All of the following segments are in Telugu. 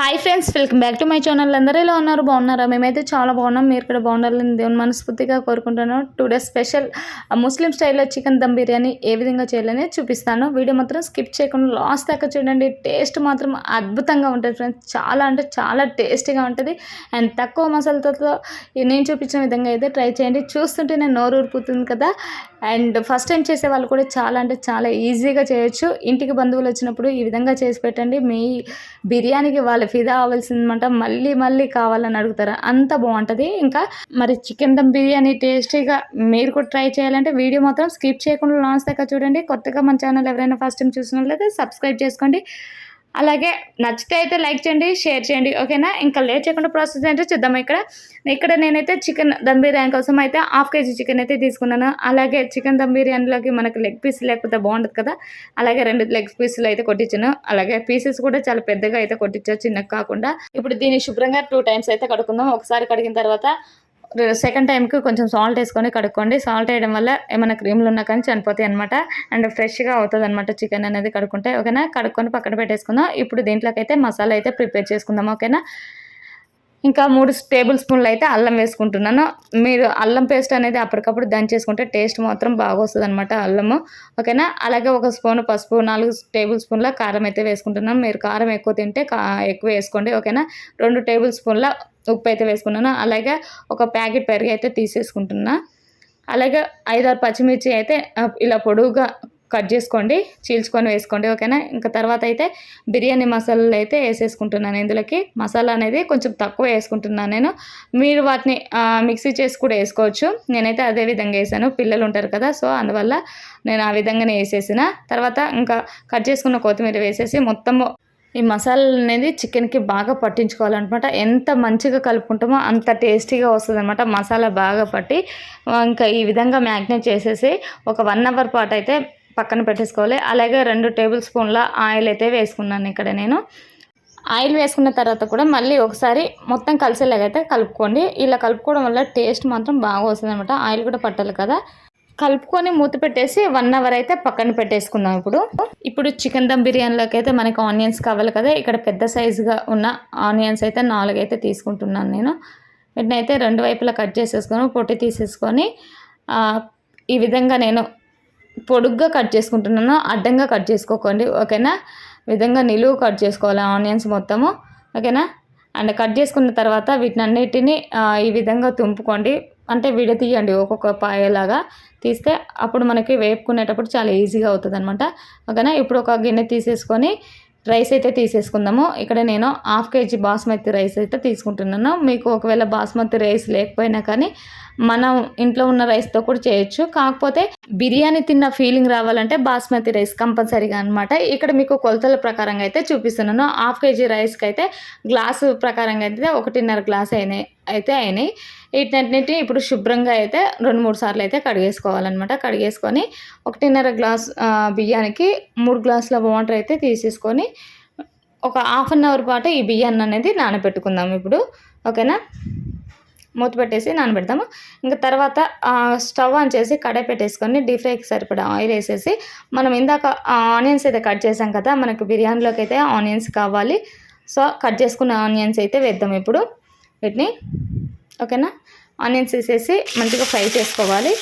Hi friends welcome back to my channel అందరూ ఎలా ఉన్నారు? బాగున్నారా? మేమైతే చాలా బాగున్నాం. మీరు కూడా బాగుండాలని దేవుని మనస్ఫూర్తిగా కోరుకుంటున్నాను. టుడే స్పెషల్ ముస్లిం స్టైల్లో చికెన్ దమ్ బిర్యానీ ఏ విధంగా చేయాలని చూపిస్తాను. వీడియో మాత్రం స్కిప్ చేయకుండా లాస్ట్ దాకా చూడండి. టేస్ట్ మాత్రం అద్భుతంగా ఉంటుంది ఫ్రెండ్స్ చాలా అంటే చాలా టేస్టీగా ఉంటుంది. అండ్ తక్కువ మసాలాతో నేను చూపించిన విధంగా అయితే ట్రై చేయండి. చూస్తుంటే నేను నోరు ఊరిపోతుంది కదా. అండ్ ఫస్ట్ టైం చేసే వాళ్ళు కూడా చాలా అంటే చాలా ఈజీగా చేయొచ్చు. ఇంటికి బంధువులు వచ్చినప్పుడు ఈ విధంగా చేసి పెట్టండి. మీ బిర్యానీకి వాళ్ళ ఫిదా అవ్వాల్సిందన్నమాట మళ్ళీ మళ్ళీ కావాలని అడుగుతారు? అంత బాగుంటుంది. ఇంకా మరి చికెన్ దమ్ బిర్యానీ టేస్టీగా మీరు కూడా ట్రై చేయాలంటే వీడియో మాత్రం స్కిప్ చేయకుండా లాన్స్ దాకా చూడండి. కొత్తగా మన ఛానల్ ఎవరైనా ఫస్ట్ టైం చూసినట్లయితే సబ్స్క్రైబ్ చేసుకోండి. అలాగే నచ్చితే అయితే లైక్ చేయండి షేర్ చేయండి ఓకేనా? ఇంకా లేట్ చేయకుండా ప్రాసెస్ ఏంటో చూద్దాం ఇక్కడ. ఇక్కడ నేనైతే చికెన్ దమ్ బిర్యానీ కోసం అయితే హాఫ్ కేజీ చికెన్ అయితే తీసుకున్నాను. అలాగే చికెన్ దమ్ బిర్యానీలోకి మనకు లెగ్ పీస్ లేకపోతే బాగుండదు కదా? అలాగే రెండు లెగ్ పీసులు అయితే కొట్టించాను. అలాగే పీసెస్ కూడా చాలా పెద్దగా అయితే కొట్టించాను చిన్నగా కాకుండా. ఇప్పుడు దీన్ని శుభ్రంగా టూ టైమ్స్ అయితే కడుకుందాం ఒకసారి కడిగిన తర్వాత సెకండ్ టైంకి కొంచెం సాల్ట్ వేసుకొని కడుక్కోండి. సాల్ట్ వేయడం వల్ల ఏమైనా క్రీమ్లు ఉన్నా కానీ చనిపోతాయి అనమాట అండ్ ఫ్రెష్గా అవుతుంది అనమాట చికెన్ అనేది కడుక్కుంటే. ఓకేనా? కడుక్కొని పక్కన పెట్టేసుకుందాం. ఇప్పుడు దీంట్లోకైతే మసాలా అయితే ప్రిపేర్ చేసుకుందాం. ఓకేనా? ఇంకా మూడు టేబుల్ స్పూన్లు అయితే అల్లం వేసుకుంటున్నాను. మీరు అల్లం పేస్ట్ అనేది అప్పటికప్పుడు దంచేసుకుంటే టేస్ట్ మాత్రం బాగా వస్తుంది అనమాట అల్లము. ఓకేనా? అలాగే ఒక స్పూన్ పసుపు నాలుగు టేబుల్ స్పూన్ల కారం అయితే వేసుకుంటున్నాను. మీరు కారం ఎక్కువ తింటే ఎక్కువ వేసుకోండి. ఓకేనా? రెండు టేబుల్ స్పూన్ల ఉప్పు అయితే వేసుకున్నాను. అలాగే ఒక ప్యాకెట్ పెరుగు అయితే తీసేసుకుంటున్నా. అలాగే ఐదారు పచ్చిమిర్చి అయితే ఇలా పొడువుగా కట్ చేసుకోండి చీల్చుకొని వేసుకోండి ఓకేనా? ఇంకా తర్వాత అయితే బిర్యానీ మసాలాలు అయితే వేసేసుకుంటున్నాను ఇందులోకి. మసాలా అనేది కొంచెం తక్కువ వేసుకుంటున్నాను నేను. మీరు వాటిని మిక్సీ చేసి కూడా వేసుకోవచ్చు. నేనైతే అదే విధంగా వేసాను. పిల్లలు ఉంటారు కదా సో అందువల్ల నేను ఆ విధంగానే వేసేసిన. తర్వాత ఇంకా కట్ చేసుకున్న కొత్తిమీర వేసేసి మొత్తము ఈ మసాలా అనేది చికెన్కి బాగా పట్టించుకోవాలన్నమాట ఎంత మంచిగా కలుపుకుంటామో అంత టేస్టీగా వస్తుంది అనమాట మసాలా బాగా పట్టి. ఇంకా ఈ విధంగా మ్యాగ్నేట్ చేసేసి ఒక వన్ అవర్ పాటు అయితే పక్కన పెట్టేసుకోవాలి. అలాగే రెండు టేబుల్ స్పూన్ల ఆయిల్ అయితే వేసుకున్నాను ఇక్కడ నేను. ఆయిల్ వేసుకున్న తర్వాత కూడా మళ్ళీ ఒకసారి మొత్తం కలిసేలాగైతే కలుపుకోండి. ఇలా కలుపుకోవడం వల్ల టేస్ట్ మాత్రం బాగా వస్తుంది అనమాట ఆయిల్ కూడా పట్టాలి కదా. కలుపుకొని మూత పెట్టేసి వన్ అవర్ అయితే పక్కన పెట్టేసుకుందాం ఇప్పుడు. ఇప్పుడు చికెన్ దమ్ బిర్యానీలోకి అయితే మనకి ఆనియన్స్ కావాలి కదా. ఇక్కడ పెద్ద సైజుగా ఉన్న ఆనియన్స్ అయితే నాలుగు అయితే తీసుకుంటున్నాను నేను. వీటిని అయితే రెండు వైపులా కట్ చేసేసుకొని పొట్టి తీసేసుకొని ఈ విధంగా నేను పొడుగ్గా కట్ చేసుకుంటున్నాను. అడ్డంగా కట్ చేసుకోకండి ఓకేనా? విధంగా నిలువు కట్ చేసుకోవాలి ఆనియన్స్ మొత్తము ఓకేనా? అండ్ కట్ చేసుకున్న తర్వాత వీటిని అన్నిటిని ఈ విధంగా తుంపుకోండి. అంటే విడతీయండి ఒక్కొక్క పాయలాగా తీస్తే అప్పుడు మనకి వేపుకునేటప్పుడు చాలా ఈజీగా అవుతుంది అనమాట ఓకేనా? ఇప్పుడు ఒక గిన్నె తీసేసుకొని రైస్ అయితే తీసేసుకుందాము. ఇక్కడ నేను హాఫ్ కేజీ బాస్మతి రైస్ అయితే తీసుకుంటున్నాను. మీకు ఒకవేళ బాస్మతి రైస్ లేకపోయినా కానీ మనం ఇంట్లో ఉన్న రైస్తో కూడా చేయొచ్చు. కాకపోతే బిర్యానీ తిన్న ఫీలింగ్ రావాలంటే బాస్మతి రైస్ కంపల్సరీగా అనమాట ఇక్కడ మీకు కొలతల ప్రకారంగా అయితే చూపిస్తున్నాను. హాఫ్ కేజీ రైస్కి అయితే గ్లాసు ప్రకారంగా అయితే ఒకటిన్నర గ్లాస్ అయినాయి అయితే అయినాయి. వీటన్నిటిని ఇప్పుడు శుభ్రంగా అయితే రెండు మూడు సార్లు అయితే కడిగేసుకోవాలన్నమాట. కడిగేసుకొని ఒకటిన్నర గ్లాస్ బియ్యానికి మూడు గ్లాసుల వాటర్ అయితే తీసేసుకొని ఒక హాఫ్ అన్ అవర్ పాటు ఈ బియ్యాన్ని అనేది నానబెట్టుకుందాం ఇప్పుడు. ఓకేనా? మూత పెట్టేసి నానబెడతాము. ఇంకా తర్వాత స్టవ్ ఆన్ చేసి కడాయి పెట్టేసుకొని డీప్ ఫ్రైకి సరిపడా ఆయిల్ వేసేసి మనం ఇందాక ఆనియన్స్ అయితే కట్ చేసాం కదా మనకు బిర్యానీలోకి అయితే ఆనియన్స్ కావాలి. సో కట్ చేసుకున్న ఆనియన్స్ అయితే వేద్దాం ఇప్పుడు. వీటిని ఓకేనా? ఆనియన్స్ వేసేసి మంచిగా ఫ్రై చేసుకోవాలి.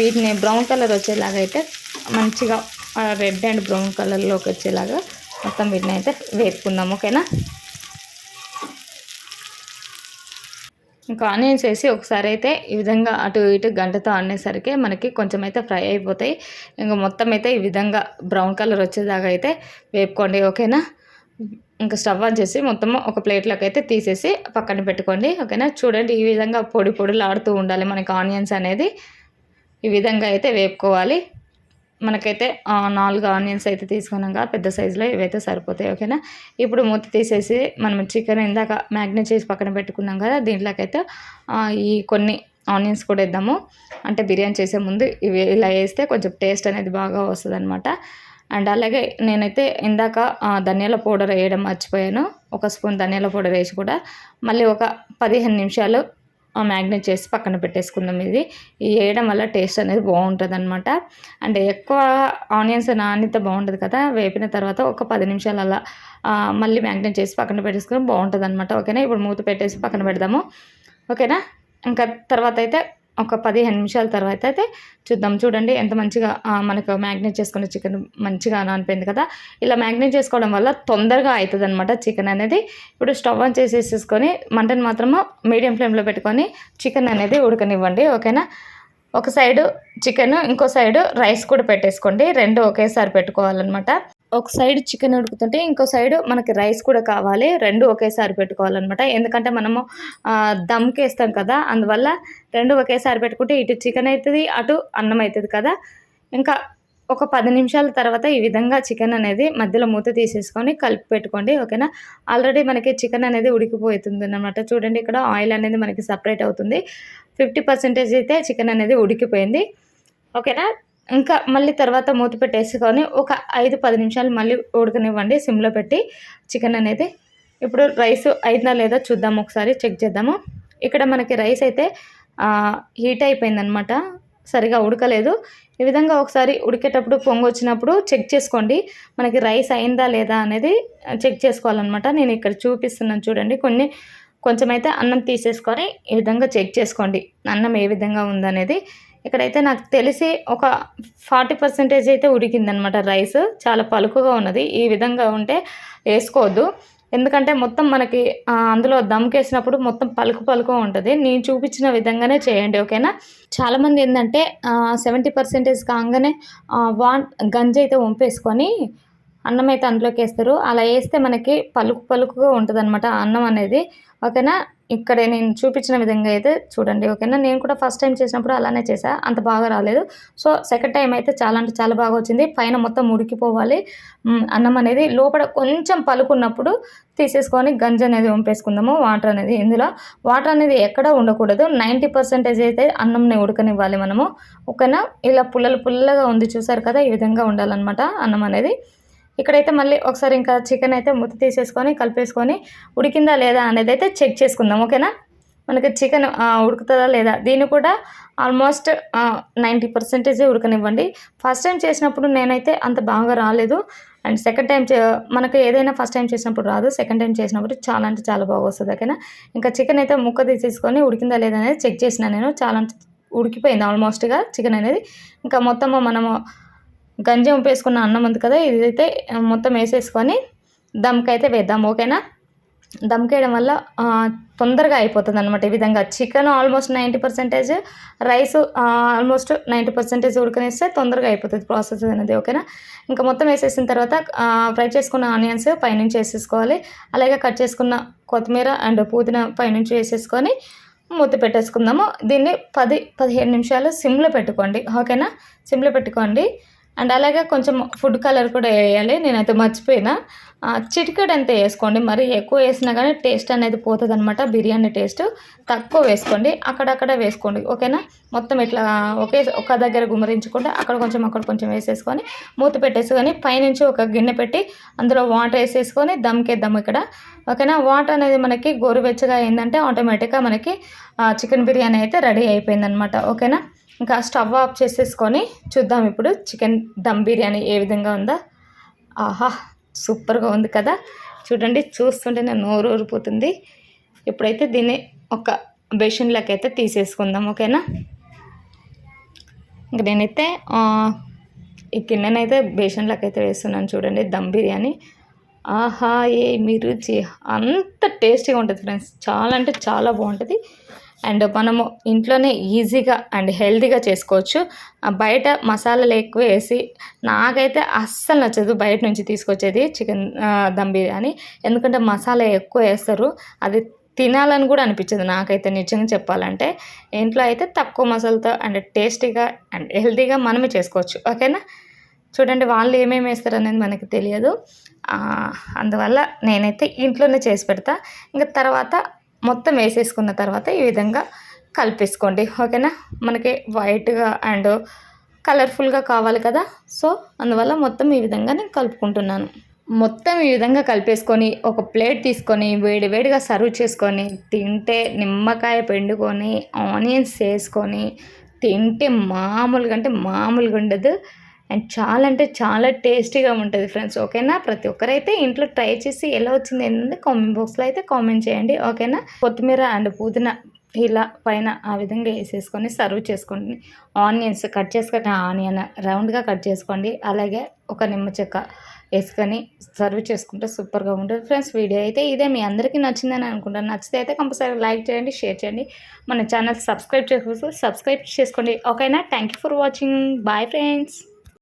వీటిని బ్రౌన్ కలర్ వచ్చేలాగా అయితే మంచిగా రెడ్ అండ్ బ్రౌన్ కలర్లోకి వచ్చేలాగా మొత్తం వీటిని అయితే వేసుకుందాం ఓకేనా? ఇంకా ఆనియన్స్ వేసి ఒకసారి అయితే ఈ విధంగా అటు ఇటు గంటతో ఆడేసరికి మనకి కొంచెం అయితే ఫ్రై అయిపోతాయి. ఇంకా మొత్తం అయితే ఈ విధంగా బ్రౌన్ కలర్ వచ్చేదాకా అయితే వేపుకోండి ఓకేనా? ఇంకా స్టవ్ ఆన్ చేసి మొత్తం ఒక ప్లేట్లోకి అయితే తీసేసి పక్కన పెట్టుకోండి ఓకేనా? చూడండి ఈ విధంగా పొడి పొడిలాడుతూ ఉండాలి మనకి ఆనియన్స్ అనేది. ఈ విధంగా అయితే వేపుకోవాలి. మనకైతే నాలుగు ఆనియన్స్ అయితే తీసుకున్నాం కదా పెద్ద సైజులో ఇవైతే సరిపోతాయి ఓకేనా? ఇప్పుడు మూత తీసేసి మనం చికెన్ ఇందాక మ్యాగ్నేట్ చేసి పక్కన పెట్టుకున్నాం కదా దీంట్లోకైతే ఈ కొన్ని ఆనియన్స్ కూడా వేద్దాము. అంటే బిర్యానీ చేసే ముందు ఇవి ఇలా వేస్తే కొంచెం టేస్ట్ అనేది బాగా వస్తుంది అనమాట అండ్ అలాగే నేనైతే ఇందాక ధనియాల పౌడర్ వేయడం మర్చిపోయాను. ఒక స్పూన్ ధనియాల పౌడర్ వేసి కూడా మళ్ళీ ఒక పదిహేను నిమిషాలు మ్యాగ్నేట్ చేసి పక్కన పెట్టేసుకుందాం ఇది. ఇది వేయడం వల్ల టేస్ట్ అనేది బాగుంటుంది అనమాట అండ్ ఎక్కువ ఆనియన్స్ నానితే బాగుంటుంది కదా వేపిన తర్వాత ఒక పది నిమిషాలు అలా మళ్ళీ మ్యాగ్నేట్ చేసి పక్కన పెట్టేసుకుని బాగుంటుంది అనమాట ఓకేనా? ఇప్పుడు మూత పెట్టేసి పక్కన పెడదాము. ఓకేనా? ఇంకా తర్వాత అయితే ఒక పదిహేను నిమిషాల తర్వాత అయితే చూద్దాం. చూడండి ఎంత మంచిగా మనకు మ్యాగ్నేట్ చేసుకున్న చికెన్ మంచిగా అనిపోయింది కదా. ఇలా మ్యాగ్నేట్ చేసుకోవడం వల్ల తొందరగా అవుతుంది అనమాట చికెన్ అనేది. ఇప్పుడు స్టవ్ ఆన్ చేసేసేసుకొని మంటను మాత్రము మీడియం ఫ్లేమ్లో పెట్టుకొని చికెన్ అనేది ఉడకనివ్వండి ఓకేనా? ఒక సైడు చికెన్ ఇంకో సైడు రైస్ కూడా పెట్టేసుకోండి. రెండు ఒకేసారి పెట్టుకోవాలన్నమాట. ఒక సైడ్ చికెన్ ఉడుకుతుంటే ఇంకో సైడ్ మనకి రైస్ కూడా కావాలి. రెండు ఒకేసారి పెట్టుకోవాలన్నమాట. ఎందుకంటే మనము దమ్కేస్తాం దమ్కి వేస్తాం కదా అందువల్ల రెండు ఒకేసారి పెట్టుకుంటే ఇటు చికెన్ అవుతుంది అటు అన్నం అవుతుంది కదా. ఇంకా ఒక పది నిమిషాల తర్వాత ఈ విధంగా చికెన్ అనేది మధ్యలో మూత తీసేసుకొని కలిపి పెట్టుకోండి ఓకేనా? ఆల్రెడీ మనకి చికెన్ అనేది ఉడికిపోతుంది అనమాట చూడండి ఇక్కడ ఆయిల్ అనేది మనకి సపరేట్ అవుతుంది. ఫిఫ్టీ పర్సెంటేజ్ అయితే చికెన్ అనేది ఉడికిపోయింది ఓకేనా? ఇంకా మళ్ళీ తర్వాత మూత పెట్టేసుకొని ఒక ఐదు పది నిమిషాలు మళ్ళీ ఉడకనివ్వండి. సిమ్లో పెట్టి చికెన్ అనేది ఇప్పుడు రైస్ అయిందా లేదా చూద్దాము. ఒకసారి చెక్ చేద్దాము. ఇక్కడ మనకి రైస్ అయితే హీట్ అయిపోయిందనమాట సరిగా ఉడకలేదు. ఈ విధంగా ఒకసారి ఉడికేటప్పుడు పొంగు వచ్చినప్పుడు చెక్ చేసుకోండి. మనకి రైస్ అయిందా లేదా అనేది చెక్ చేసుకోవాలన్నమాట. నేను ఇక్కడ చూపిస్తున్నాను చూడండి. కొన్ని కొంచెం అయితే అన్నం తీసేసుకొని ఈ విధంగా చెక్ చేసుకోండి. అన్నం ఏ విధంగా ఉందనేది. ఇక్కడైతే నాకు తెలిసి ఒక ఫార్టీ పర్సెంటేజ్ అయితే ఉడికిందనమాట రైస్. చాలా పలుకుగా ఉన్నది. ఈ విధంగా ఉంటే వేసుకోవద్దు. ఎందుకంటే మొత్తం మనకి అందులో దమ్కేసినప్పుడు మొత్తం పలుకు పలుకు ఉంటుంది. నేను చూపించిన విధంగానే చేయండి ఓకేనా? చాలామంది ఏంటంటే సెవెంటీ పర్సెంటేజ్ కాగానే వాన్ గంజి అయితే వంపేసుకొని అన్నం అయితే అందులోకి వేస్తారు. అలా వేస్తే మనకి పలుకు పలుకుగా ఉంటుంది అన్నం అనేది. ఓకేనా? ఇక్కడ నేను చూపించిన విధంగా అయితే చూడండి ఓకేనా? నేను కూడా ఫస్ట్ టైం చేసినప్పుడు అలానే చేసా అంత బాగా రాలేదు. సో సెకండ్ టైం అయితే చాలా అంటే చాలా బాగా వచ్చింది. పైన మొత్తం ఉడికిపోవాలి అన్నం అనేది లోపల కొంచెం పలుకున్నప్పుడు తీసేసుకొని గంజ అనేది వంపేసుకుందాము వాటర్ అనేది ఇందులో. వాటర్ అనేది ఎక్కడ ఉండకూడదు. నైంటీ పర్సెంటేజ్ అయితే అన్నంని ఉడకనివ్వాలి మనము ఓకేనా? ఇలా పుల్లలు పుల్లగా ఉంది చూసారు కదా ఈ విధంగా ఉండాలన్నమాట అన్నం అనేది. ఇక్కడైతే మళ్ళీ ఒకసారి ఇంకా చికెన్ అయితే ముత్త తీసేసుకొని కలిపేసుకొని ఉడికిందా లేదా అనేది అయితే చెక్ చేసుకుందాం ఓకేనా? మనకి చికెన్ ఉడుకుతుందా లేదా? దీన్ని కూడా ఆల్మోస్ట్ నైంటీ పర్సెంటేజ్ ఉడకనివ్వండి. ఫస్ట్ టైం చేసినప్పుడు నేనైతే అంత బాగా రాలేదు. అండ్ సెకండ్ టైం చే మనకి ఏదైనా ఫస్ట్ టైం చేసినప్పుడు రాదు. సెకండ్ టైం చేసినప్పుడు చాలా అంటే చాలా బాగా వస్తుంది ఓకేనా? ఇంకా చికెన్ అయితే ముక్క తీసేసుకొని ఉడికిందా లేదా అనేది చెక్ చేసిన నేను. చాలా అంటే ఉడికిపోయింది ఆల్మోస్ట్గా చికెన్ అనేది. ఇంకా మొత్తము మనము గంజి వేసుకున్న అన్నం ఉంది కదా ఇదైతే మొత్తం వేసేసుకొని దమ్కి అయితే వేద్దాం ఓకేనా? దమ్కేయడం వల్ల తొందరగా అయిపోతుంది అనమాట ఈ విధంగా. Chicken almost ninety percentage rice almost ninety percentage ఉడకనేస్తే తొందరగా అయిపోతుంది ప్రాసెస్ అనేది ఓకేనా? ఇంకా మొత్తం వేసేసిన తర్వాత ఫ్రై చేసుకున్న ఆనియన్స్ పైనుంచి వేసేసుకోవాలి. అలాగే కట్ చేసుకున్న కొత్తిమీర అండ్ పుదీనా పైనుంచి వేసేసుకొని మూత పెట్టేసుకుందాము. దీన్ని పది పదిహేను నిమిషాలు సిమ్లో పెట్టుకోండి ఓకేనా? సిమ్లో పెట్టుకోండి. అండ్ అలాగే కొంచెం ఫుడ్ కలర్ కూడా వేయాలి నేనైతే మర్చిపోయినా. చిటికెడ్ అంతే వేసుకోండి? మరి ఎక్కువ వేసినా కానీ టేస్ట్ అనేది పోతుంది అనమాట బిర్యానీ టేస్ట్. తక్కువ వేసుకోండి అక్కడక్కడ వేసుకోండి ఓకేనా? మొత్తం ఇట్లా ఒకే ఒక దగ్గర గుమరించకుండా అక్కడ కొంచెం అక్కడ కొంచెం వేసేసుకొని మూత పెట్టేసుకొని పైనుంచి ఒక గిన్నె పెట్టి అందులో వాటర్ వేసేసుకొని దమ్కేద్దాం ఇక్కడ ఓకేనా? వాటర్ అనేది మనకి గోరువెచ్చగా అయిందంటే ఆటోమేటిక్గా మనకి చికెన్ బిర్యానీ అయితే రెడీ అయిపోయిందనమాట ఓకేనా? ఇంకా స్టవ్ ఆఫ్ చేసేసుకొని చూద్దాం ఇప్పుడు చికెన్ దమ్ బిర్యానీ ఏ విధంగా ఉందో. ఆహా సూపర్గా ఉంది కదా. చూడండి చూస్తుంటే నోరు ఊరిపోతుంది. ఇప్పుడైతే దీన్ని ఒక బేషన్లోకి అయితే తీసేసుకుందాం ఓకేనా? ఇంక నేనైతే ఈ గిన్నెనైతే బేషన్లోకి అయితే వేస్తున్నాను చూడండి దమ్ బిర్యానీ. ఆహా ఏ మీ రుచి అంత టేస్టీగా ఉంటుంది ఫ్రెండ్స్. చాలా అంటే చాలా బాగుంటుంది. అండ్ మనము ఇంట్లోనే ఈజీగా అండ్ హెల్తీగా చేసుకోవచ్చు. బయట మసాలాలు ఎక్కువ వేసి నాకైతే అస్సలు నచ్చదు బయట నుంచి తీసుకొచ్చేది చికెన్ దమ్ బిర్యానీ. ఎందుకంటే మసాలా ఎక్కువ వేస్తారు. అది తినాలని కూడా అనిపించదు నాకైతే నిజంగా చెప్పాలంటే. ఇంట్లో అయితే తక్కువ మసాలాతో అండ్ టేస్టీగా అండ్ హెల్తీగా మనమే చేసుకోవచ్చు. ఓకేనా? చూడండి వాళ్ళు ఏమేమి వేస్తారు అనేది మనకి తెలియదు. అందువల్ల నేనైతే ఇంట్లోనే చేసి పెడతా. ఇంకా తర్వాత మొత్తం వేసేసుకున్న తర్వాత ఈ విధంగా కలిపేసుకోండి. ఓకేనా? మనకి వైట్గా అండ్ కలర్ఫుల్గా కావాలి కదా? సో అందువల్ల మొత్తం ఈ విధంగా నేను కలుపుకుంటున్నాను. మొత్తం ఈ విధంగా కలిపేసుకొని ఒక ప్లేట్ తీసుకొని వేడి వేడిగా సర్వ్ చేసుకొని తింటే నిమ్మకాయ పిండుకొని ఆనియన్స్ వేసుకొని తింటే మామూలుగా అంటే మామూలుగా ఉండదు. అండ్ చాలా అంటే చాలా టేస్టీగా ఉంటుంది ఫ్రెండ్స్ ఓకేనా? ప్రతి ఒక్కరైతే ఇంట్లో ట్రై చేసి ఎలా వచ్చింది ఏంటంటే కామెంట్ బాక్స్లో అయితే కామెంట్ చేయండి ఓకేనా? కొత్తిమీర అండ్ పుదీనా ఇలా పైన ఆ విధంగా వేసేసుకొని సర్వ్ చేసుకోండి. ఆనియన్స్ కట్ చేసుకొని ఆనియన్ రౌండ్గా కట్ చేసుకోండి. అలాగే ఒక నిమ్మ చెక్క వేసుకొని సర్వ్ చేసుకుంటే సూపర్గా ఉంటుంది ఫ్రెండ్స్. వీడియో అయితే ఇదే. మీ అందరికీ నచ్చిందని అనుకుంటాను నచ్చితే అయితే కంపల్సరీ లైక్ చేయండి షేర్ చేయండి. మన ఛానల్ సబ్స్క్రైబ్ చేసుకోవచ్చు సబ్స్క్రైబ్ చేసుకోండి ఓకేనా? Thank you for watching. Bye friends.